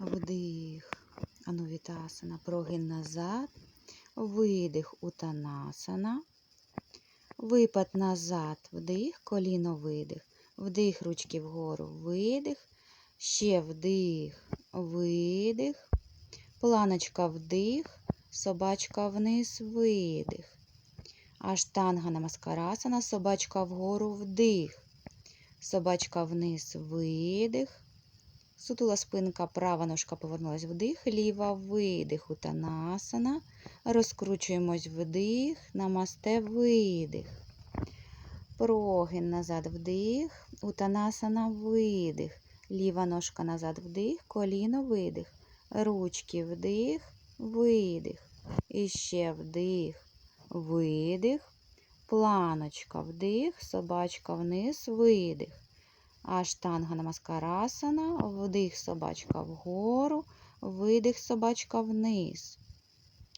Вдих. Анувітасана. Прогин назад. Видих. Утанасана. Випад назад. Вдих. Коліно видих. Вдих. Ручки вгору. Видих. Ще вдих. Видих. Планочка вдих. Собачка вниз. Видих. Аштанга намаскарасана. Собачка вгору. Вдих. Собачка вниз. Видих. Сутула спинка, права ножка повернулась вдих, ліва видих, утанасана. Розкручуємось вдих, намасте видих. Прогин назад вдих, утанасана видих. Ліва ножка назад вдих, коліно видих. Ручки вдих, видих. І ще вдих, видих. Планочка вдих, собачка вниз, видих. Аштанга намаскарасана, вдих собачка вгору, видих собачка вниз.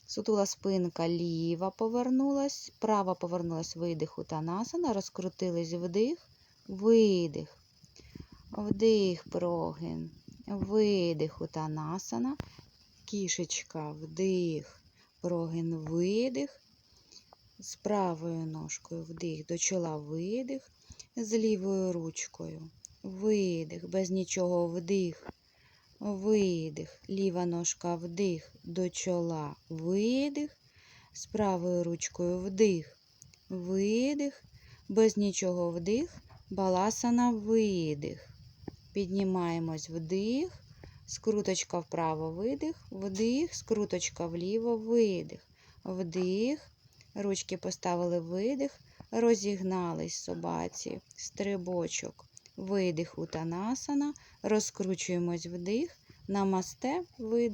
Сутула спинка ліва повернулась, права повернулась, видих утанасана, розкрутились вдих, видих. Вдих, прогин, видих утанасана, кішечка, вдих, прогин, видих. З правою ножкою вдих, до чола видих з лівою ручкою. Видих, без нічого вдих, видих, ліва ножка вдих, до чола, видих, з правою ручкою вдих, видих, без нічого вдих, баласана видих. Піднімаємось вдих, скруточка вправо, видих, вдих, скруточка вліво, видих, вдих, ручки поставили видих, розігнались собаці, стрибочок, видих утанасана, розкручуємось вдих, намасте, видих.